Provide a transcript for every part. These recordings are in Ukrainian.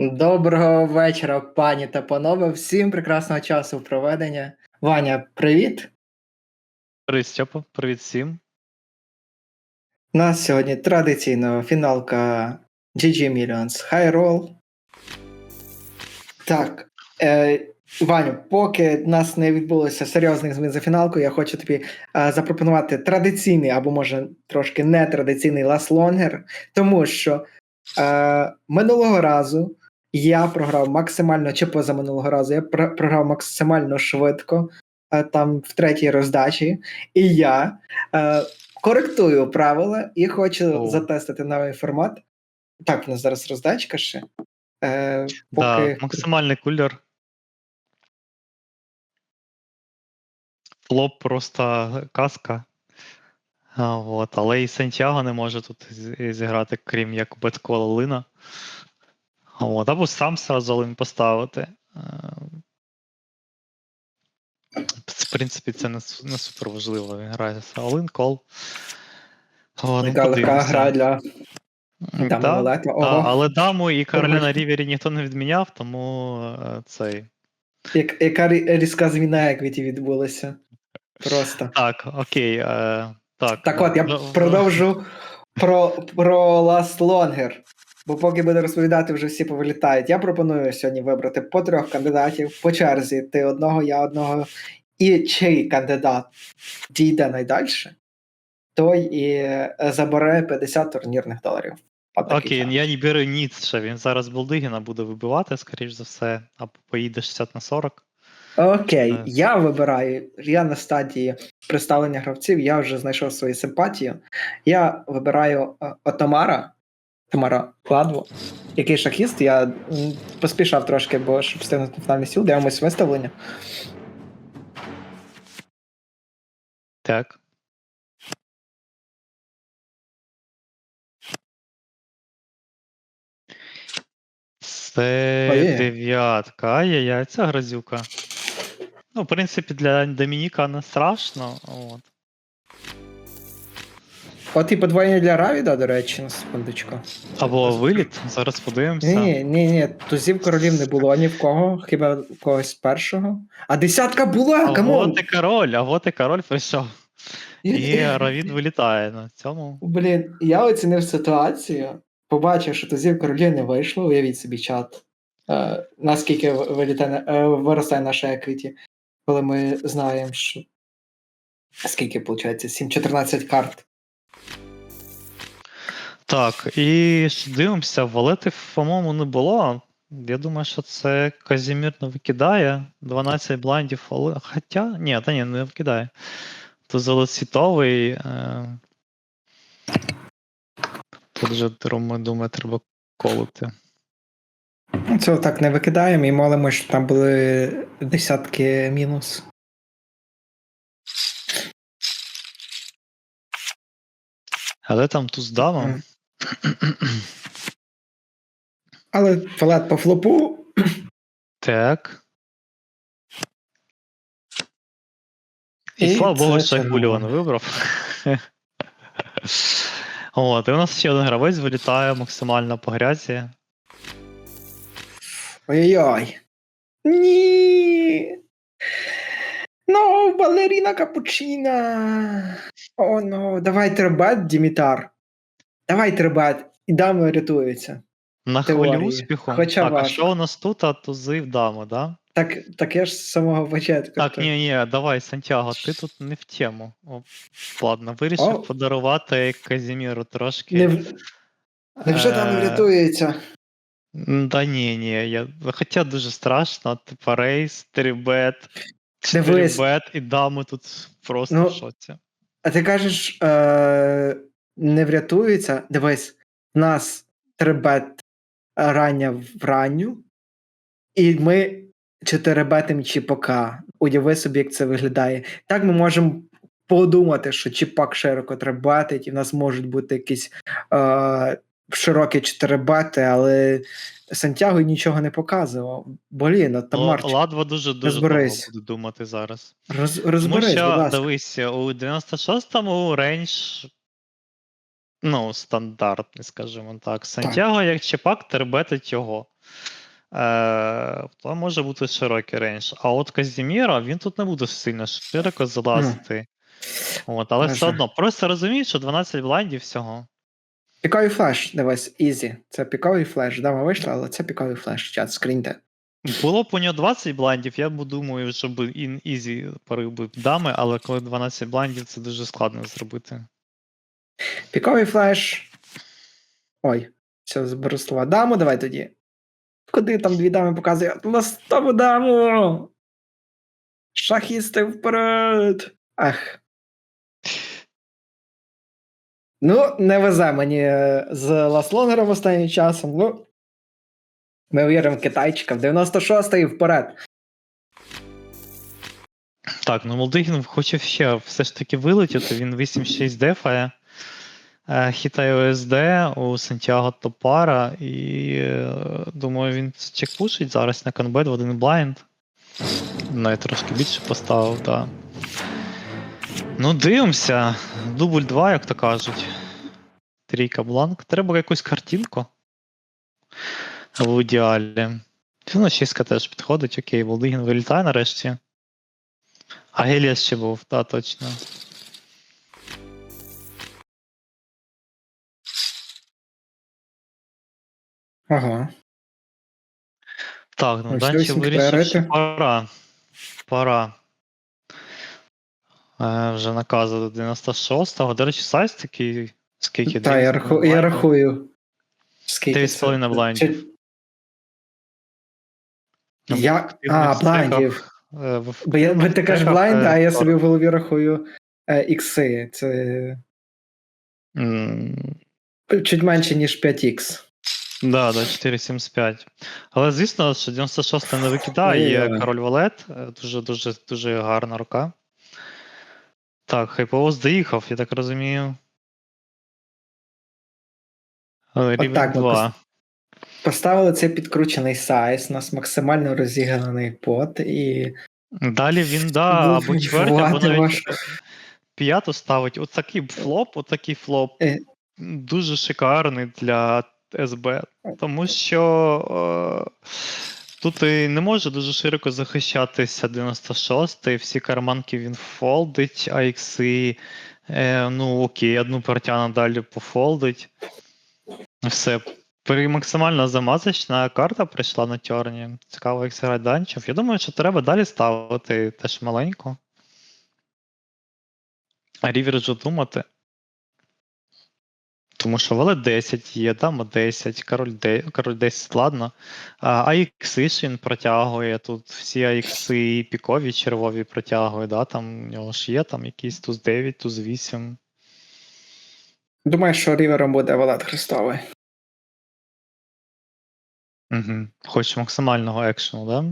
Доброго вечора, пані та панове. Всім прекрасного часу проведення. Ваня, привіт! Привіт, Степа, привіт всім. У нас сьогодні традиційно фіналка GG Millions High Roll. Так, е, Ваню, поки в нас не відбулося серйозних змін за фіналку, я хочу тобі е, запропонувати традиційний або може трошки нетрадиційний Last Longer, тому що е, минулого разу я програв максимально, чи поза минулого разу, я програв максимально швидко, е, там в третій роздачі, і я е, коректую правила і хочу О. затестити новий формат. Так, в нас зараз роздачка ще. Е, Да, максимальний кулер. Флоп просто каска. А, от, але і Сантьяго не може тут зіграти, крім як Беткола Лина. От, або сам сразу Лин поставити. Е, В принципі, це не, не супер важливо. Він грає. О, ну, легка гра для да, да, Ого. але даму і Короля на рівері ніхто не відміняв, тому е, цей. Як, яка різка зміна, як від відбулася. Просто. Так, окей. Е, так, Так от, я продовжу про, про Last Longer. Бо поки буду розповідати, вже всі повилітають. Я пропоную сьогодні вибрати по трьох кандидатів по черзі. Ти одного, я одного. І чий кандидат дійде найдальше, той і е, забере 50 турнірних доларів. Окей, я не беру Ніцше, він зараз Болдигіна буде вибивати, скоріш за все, або поїде 60 на 40. Окей, Е. я вибираю. Я на стадії представлення гравців, я вже знайшов свою симпатію. Я вибираю е, Отомара, Тамара Кладву, який шахіст. Я поспішав трошки, бо щоб встигнути на фінальний сіл, дивимось виставлення. Так. Це Ой. дев'ятка. Ай-яй-яй, грозюка. Ну, в принципі, для Домініка не страшно. От. От і подвоєння для Равіда, до речі, на секундочку. Або виліт, зараз подивимося. Ні, ні, ні, тузів королів не було ні в кого, хіба в когось першого. А десятка була, А камон! от і король, а от і король прийшов. І Равід вилітає на цьому. Блін, я оцінив ситуацію, побачив, що тузів королів не вийшло, уявіть собі чат. Е, наскільки вилітає, е, виростає наша еквіті, коли ми знаємо, що. Скільки виходить? 7-14 карт. Так, і дивимося, валети, по-моєму, не було. Я думаю, що це Казімір не викидає. 12 блайндів, але. Хоча. Ні, та ні, не викидає. То золоцвітовий. Е... Тут же, думаю, треба колити. Ну, Цього так не викидаємо і молимо, що там були десятки мінус. Але там туз дама. Мгм. Але фалет по флопу. Так. І, слава Богу, що. Гуліон вибрав. От, і у нас ще один гравець вилітає максимально по грязі. Ой-ой-ой. Ні. Ну, балеріна капучина. О, ну, давай требет, Дімітар. Давай требет. І дами рятуються. На Теорії. хвилі успіху. Хоча так, а що у нас тут? А тузи в даму, да? Так, так я ж з самого початку. Так, ні, ні, давай, Сантьяго, ти тут не в тему. О, ладно, вирішив О. подарувати Казіміру трошки. Не, Невже дами Е, врятуються? Да ні, ні, я... хоча дуже страшно, типа рейс, трибет, Дивись. трибет і дами тут просто Ну, в шоці. А ти кажеш, е, не врятуються. Дивись, в нас требет рання в ранню, і ми чотирибетим чіпака. Уяви собі, як це виглядає. Так ми можемо подумати, що чіпак широко требетить, і в нас можуть бути якісь е, широкі чотирибети, але Сантьяго нічого не показував. Блін, от там Марч, Ладва дуже дуже довго буде думати зараз. роз, Тому розберись, будь ласка. дивись, у 96-му рейндж, ну, стандартний, скажімо так. Сантьяго, як чепак, тербетить його. Е, то може бути широкий рейндж. А от Казіміра, він тут не буде сильно широко залазити. От, але все одно, просто розумієш, що 12 блайндів всього. Піковий флеш, дивись, ізі. Це піковий флеш. Дама вийшла, але це піковий флеш. Чат, скріньте. Було б у нього 20 блайндів, я б думаю, щоб ін ізі парив би дами, але коли 12 блайндів, це дуже складно зробити. Піковий флеш. Ой, все, зберу. Даму давай тоді. Куди там дві дами показує? Ластову даму! Шахісти вперед! Ах. Ну, не везе мені е, з ласлонгером останнім часом. Ну. Ми віримо в китайчика. В 96-й вперед. Так, ну Молдигін хоче ще все ж таки вилетіти, він 8-6 дефає. Е, Хитає ОСД у Сантьяго Топара, і е, думаю, він чекпушить зараз на конбет в один блайнд. Навіть трошки більше поставив, так. Ну, дивимося. Дубль 2, як то кажуть. Трійка бланк. Треба якусь картинку. В ідеалі. Ну, шістка теж підходить, окей, Волдигін вилітає нарешті. А Геліас ще був, так, точно. Ага. Так, ну льосінь вирішив, що пора. Пора. Е, вже наказу до 96-го. До речі, сайз такий. Скільки? Та, я, раху, я рахую. Скільки Дев'ять з це? половиною блайндів. Чи- Я... А, блайндів. е, Бо, я, бо ти кажеш блайнд, е, а я собі в голові рахую е, ікси. Це М, чуть менше, ніж 5х. Да, да, 475. Але звісно, що 96 не викидає, є король валет, е, дуже дуже дуже гарна рука. Так, хайповоз доїхав, я так розумію. Е, Рівень так, ми 2. Поставили цей підкручений сайз, у нас максимально розігнаний пот, і Далі він, да, або чверть, або навіть важко. п'яту ставить. От такий флоп, от такий флоп. Е. Дуже шикарний для СБ. Тому що е, тут і не може дуже широко захищатися 96-й, всі карманки він фолдить, а ікси, е, ну окей, одну партяну далі пофолдить. Все. При- Максимально замазочна карта прийшла на тьорні. Цікаво, як зіграти данчів. Я думаю, що треба далі ставити теж маленьку. А ріверджу думати. Тому що валет 10 є, дама 10, король, 10, король 10, ладно. А, ікси ж він протягує. Тут всі ікси пікові червові протягує, да? там у нього ж є там якийсь туз 9, туз 8. думаю, що рівером буде Валет Христовий. Угу. Хоч максимального екшену, да?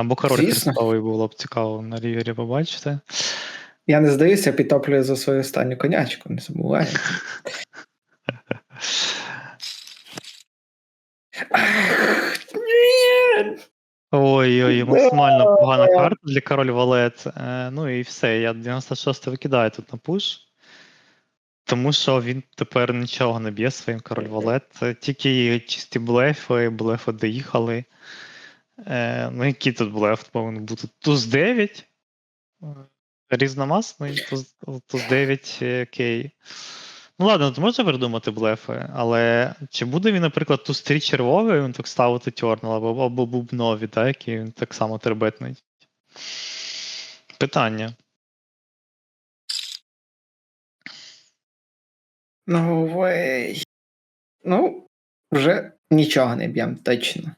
Або король Звісно. хрестовий було б цікаво на рівері побачити. Я не здаюся, підтоплюю за свою останню конячку, не забувай. Ой-ой, максимально погана карта для король валет. Е, ну і все, я 96 викидаю тут на пуш. Тому що він тепер нічого не б'є своїм король валет. Тільки чисті блефи, блефи доїхали. Е, ну, який тут блеф повинен бути? Туз 9. Е, Різномасний, туз, туз 9, е, окей. Ну ладно, то можна придумати блефи, але чи буде він, наприклад, туз 3 червовий, він так ставити Тьорнел або, або бубнові, так, які він так само тербетнить? Питання. No way. Ну, вже нічого не б'єм, точно.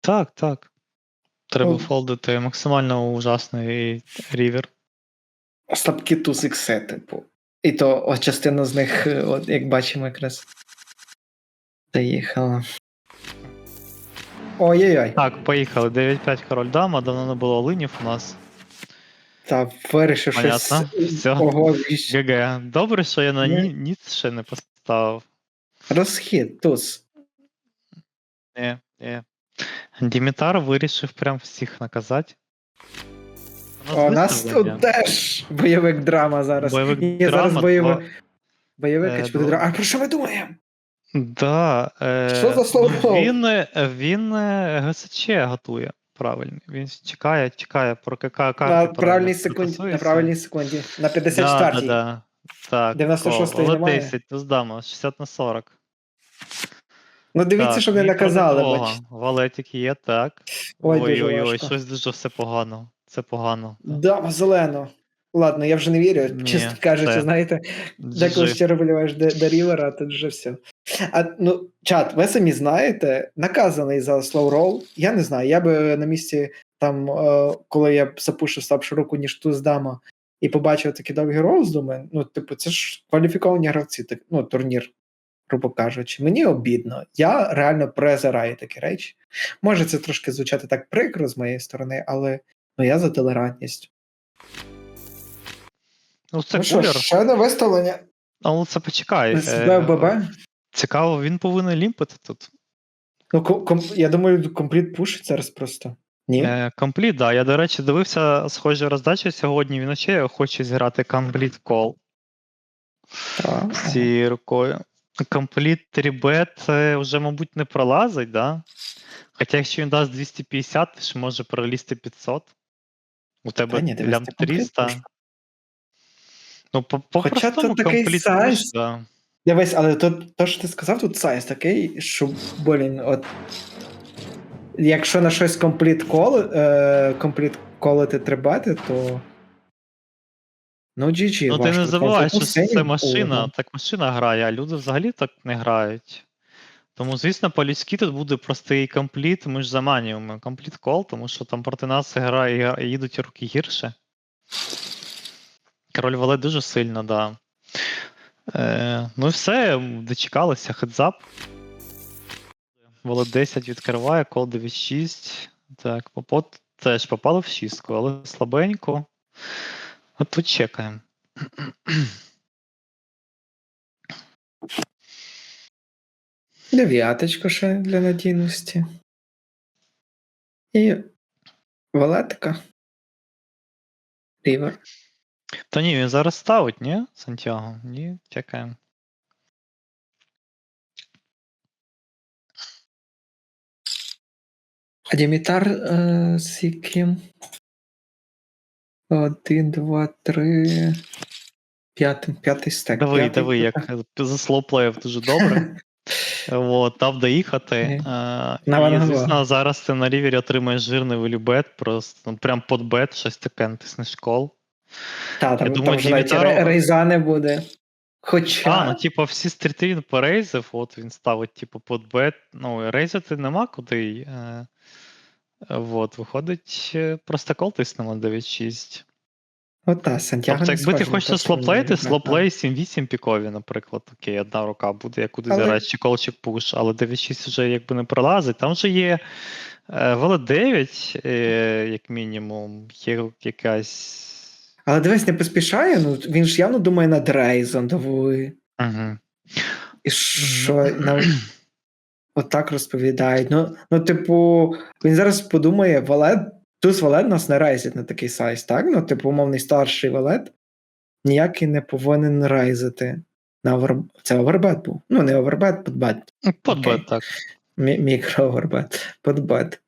Так, так. Треба Ну. фолдити максимально ужасний рівер. Слабкі туз ікси, типу. І то от частина з них, е, от, як бачимо, якраз доїхала. Ой-ой-ой. Так, поїхали. 9-5 король дама, давно не було линів у нас. Та вирішив щось. Понятно. Все. Ого, віщ- ГГ. Добре, що я на Ну. ні, ніц ще не поставив. Розхід, туз. Ні, ні. Дімітар вирішив прям всіх наказати. У нас тут теж бойовик драма зараз. Бойовик Ні, драма, зараз бойовик. два- Бойовик Е, буде драма. А про що ми думаємо? Да, е, Що за слово? Він, він е, ГСЧ готує. Правильно. Він чекає, чекає, поки ка- карти На правильній секунді. На правильній секунді. На 54-й. да, да. Так, 96-ї немає? 10, ну здамо, 60 на 40. Ну дивіться, так, щоб не наказали. Бачите. Валетик є, так. Ой, ой, ой, ой, щось дуже все погано. Це погано. Да, зелено. Ладно, я вже не вірю. Ні, Чесно кажучи, все. знаєте, деколи GG. щиро боліваєш до, рівера, тут вже все. А, ну, чат, ви самі знаєте, наказаний за slow roll. Я не знаю, я би на місці там, е, коли я б запушу слабшу руку, ніж туз дама, і побачив такі довгі ролз, думаю, ну, типу, це ж кваліфіковані гравці, так, ну, турнір, грубо кажучи. Мені обідно. Я реально презираю такі речі. Може, це трошки звучати так прикро з моєї сторони, але ну, я за толерантність. Ну, це ну що, кулер, ще одне виставлення. але це почекай. Е, ББ. Цікаво, він повинен лімпити тут. Ну, ком- я думаю, компліт пушить зараз просто. Ні? Е, Компліт, да. Я, до речі, дивився схожі роздачі сьогодні. Він ще хоче зіграти компліт кол з цією рукою. Компліт 3 вже, мабуть, не пролазить, да? Хоча якщо він дасть 250, то ж може пролізти 500. У тебе ні, лям 300. Ну, по, по Хоча тут такий сайз. да. Дивись, але то, то, що ти сказав, тут сайз такий, що, блін, от. Якщо на щось компліт коли, е, компліт колити трибати, то. Ну, GG, Ну, ти важко. не забувай, що Це машина. так машина грає, а люди взагалі так не грають. Тому, звісно, по-людськи тут буде простий компліт, ми ж заманюємо компліт кол, тому що там проти нас грає, і їдуть руки гірше. Король валет дуже сильно, да. Е, ну і все, дочекалися, хедзап. Валет 10 відкриває, кол 9-6. Так, попот теж попало в шістку, але слабенько. От тут чекаємо. Дев'яточку ще для надійності. І валетка. Рівер. Та ні, він зараз ставить, ні? Сантьяго? Ні, чекаємо. А Дімітар е, з яким? Один, два, три. П'ятий, п'ятий стек. Дави, п'ятий дави, як стек. е, заслоплеїв дуже добре. От, дав доїхати. Е, Е, на і, звісно, зараз ти на рівері отримаєш жирний вилюбет, просто ну, прям под бет, щось таке натиснеш кол. Та, там, Я там думаю, вже навіть Дімітаров- рейза не буде. Хоча. А, ну типу, всі стріти він порейзив, от він ставить, типу, под бет. Ну, рейзити нема куди. Е, от, виходить, е, просто кол тиснемо 9-6. От та, Сантьяго Тобто, якби ти хочеш слоплеїти, слоплей 7-8 пікові, наприклад, окей, одна рука буде, як куди Але- зіграти, чи кол, чи пуш, але 9-6 вже якби не пролазить. Там вже є е, веле 9, е, як мінімум, є якась. Але дивись, не поспішає, ну він ж явно думає над рейзом, давай. Угу. І що нам отак розповідають. Ну, ну, типу, він зараз подумає, валет, туз валет нас не рейзить на такий сайз, так? Ну, типу, умовний старший валет ніякий не повинен рейзити. На овер... Це овербет був. Ну, не овербет, подбет. Под Окей. бет, так. Мі- Мікро-овербет, подбет.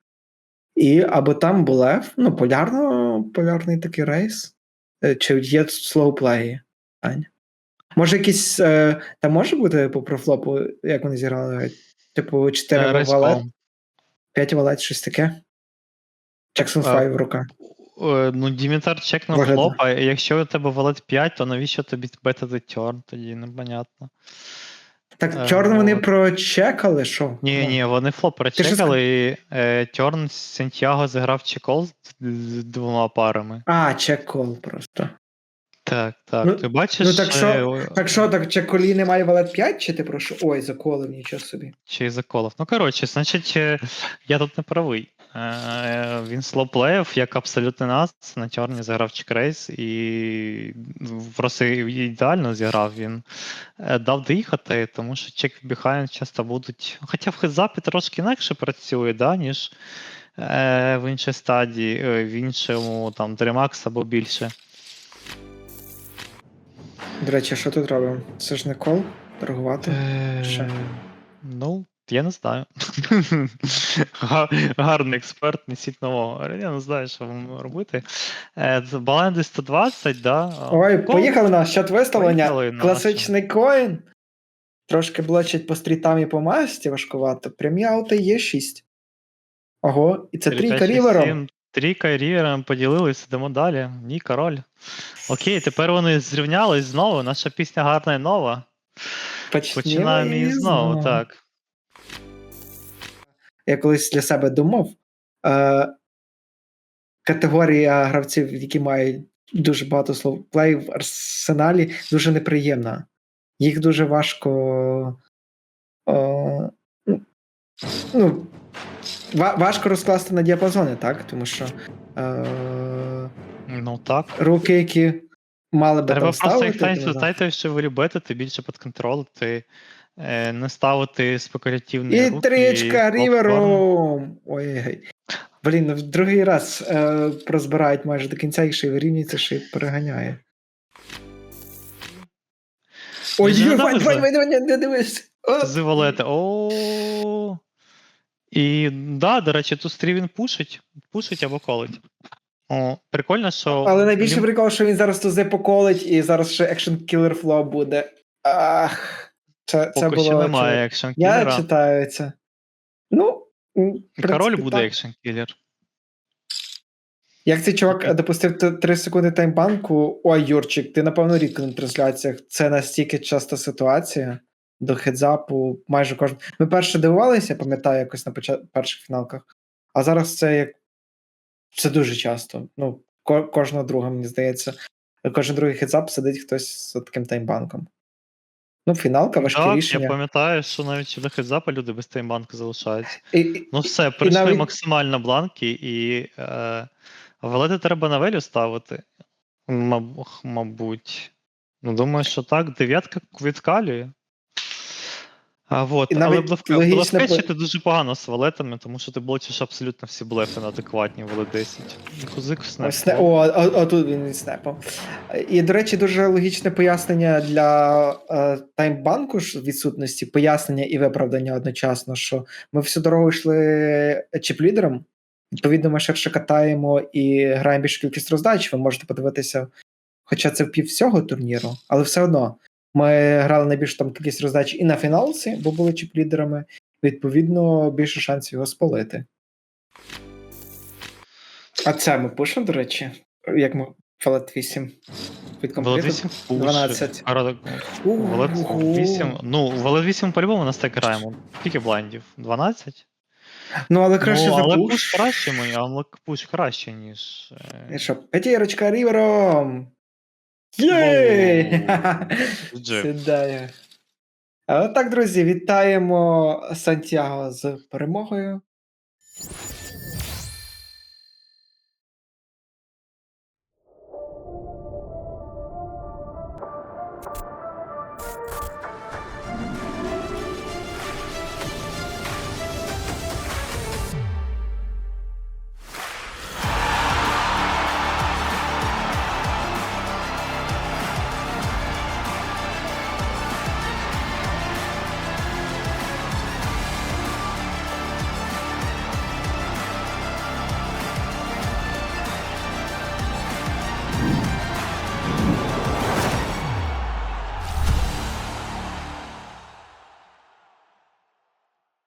І або там булев, ну, полярно, полярний такий рейс. Е, Чи є слоуплеї? Аня? Може, якісь. Е, там може бути по профлопу, як вони зіграли? Типу, 4 Е, валет, кол. 5 валет, щось таке. Джексон 5 в рука. Е, Ну, Дімітар чекнув Виглядає. флоп, а якщо у тебе валет 5, то навіщо тобі бетати тьорн? Тоді непонятно. Так, Е, чорно вони прочекали, що? Ні, ні, вони флоп прочекали, і е, Тьорн Сантьяго зіграв чекол з, двома парами. А, чек-кол просто. Так, так. Ну, ти бачиш, ну, так що- е, Так що, так чеколі немає валет 5, чи ти прошу? Ой, заколив, нічого собі. чи заколов. Ну, коротше, значить, я тут не правий. Е, Він слоплеїв, як абсолютно нас. На Тьорні зіграв чекрейс і просто ідеально зіграв. Він е, дав доїхати, тому що чек біхайн часто будуть. Хоча в хедзапі трошки інакше працює, да, ніж е, в іншій стадії, в іншому там Дремакс або більше. До речі, що тут робимо? Це ж не кол торгувати. Ще. Ну, я не знаю. Гарний експерт, несіть нового. Я не знаю, що вам робити. Е, Баланди 120, да? Ой, Gold поїхали на счет виставлення. Класичний коін. Трошки блочить по стрітам і по масті важкувато. Прямі ауто є 6. Ого, і це трійка рівером. 7. Трійка рівером поділились, йдемо далі. Ні, король. Окей, тепер вони зрівнялись знову. Наша пісня гарна і нова. Починаємо її знову, так. Я колись для себе думав. Е, категорія гравців, які мають дуже багато слов плей в арсеналі, дуже неприємна. Їх дуже важко. Е, ну, ну, важко розкласти на діапазони, так? Тому що е, Ну так. руки, які мали би Треба там просто ставити. їх знаєте, що ви любите, ти більше підконтролити, е, не ставити спекулятивні І руки. тричка рівером. Ой. Блін, ну в другий раз е, прозбирають майже до кінця і ще й вирівнюється, ще й переганяє. Ой, Він же ой, не дивись. З валети. О. І да, до речі, тут стрій він пушить, пушить або колить. О, прикольно, що. Але найбільше прикол, що він зараз тузи поколить, і зараз ще екшн кілер фло буде. Ах, це, це поки було. немає екшн Я читаю це. Ну, в Король буде екшн кілер. Як цей чувак е, допустив 3 секунди таймбанку, ой, Юрчик, ти напевно рідко на трансляціях. Це настільки часта ситуація до хедзапу, майже кожен. Ми перше дивувалися, пам'ятаю, якось на почат... перших фіналках. А зараз це як це дуже часто. Ну, ко- кожного друга, мені здається. Кожен другий хедзап сидить хтось з таким таймбанком. Ну, фіналка, важкі Так, рішення. я пам'ятаю, що навіть щодо хедзапа люди без таймбанку залишаються. І, і- Ну все, прийшли навіть- максимально бланки, і е, валети треба на велю ставити. Маб- мабуть. Ну, думаю, що так, дев'ятка відкалює. А, вот. І Але навіть блеф- логічно блефкетчити дуже погано з валетами, тому що ти блочиш абсолютно всі блефи на адекватні вали 10. І Кузик снеп. Ось О, о, о, тут він і снепав. І, до речі, дуже логічне пояснення для е, таймбанку ж відсутності, пояснення і виправдання одночасно, що ми всю дорогу йшли чіп-лідером. Відповідно, ми ширше катаємо і граємо більшу кількість роздач. Ви можете подивитися, хоча це в пів всього турніру, але все одно ми грали найбільшу там кількість роздач і на фіналці, бо були чіп-лідерами. Відповідно, більше шансів його спалити. А це ми пишемо, до речі, як ми Фалет 8 від Валет 8 12. Валет 8. Ну, Валет 8 по-любому нас так граємо. Скільки блайндів? 12? Ну, але краще ну, за але пуш. пуш краще але пуш краще, ніж. е, І що, п'ятірочка рівером. Єй! Сідає. Е, так, друзі, вітаємо Сантьяго з перемогою.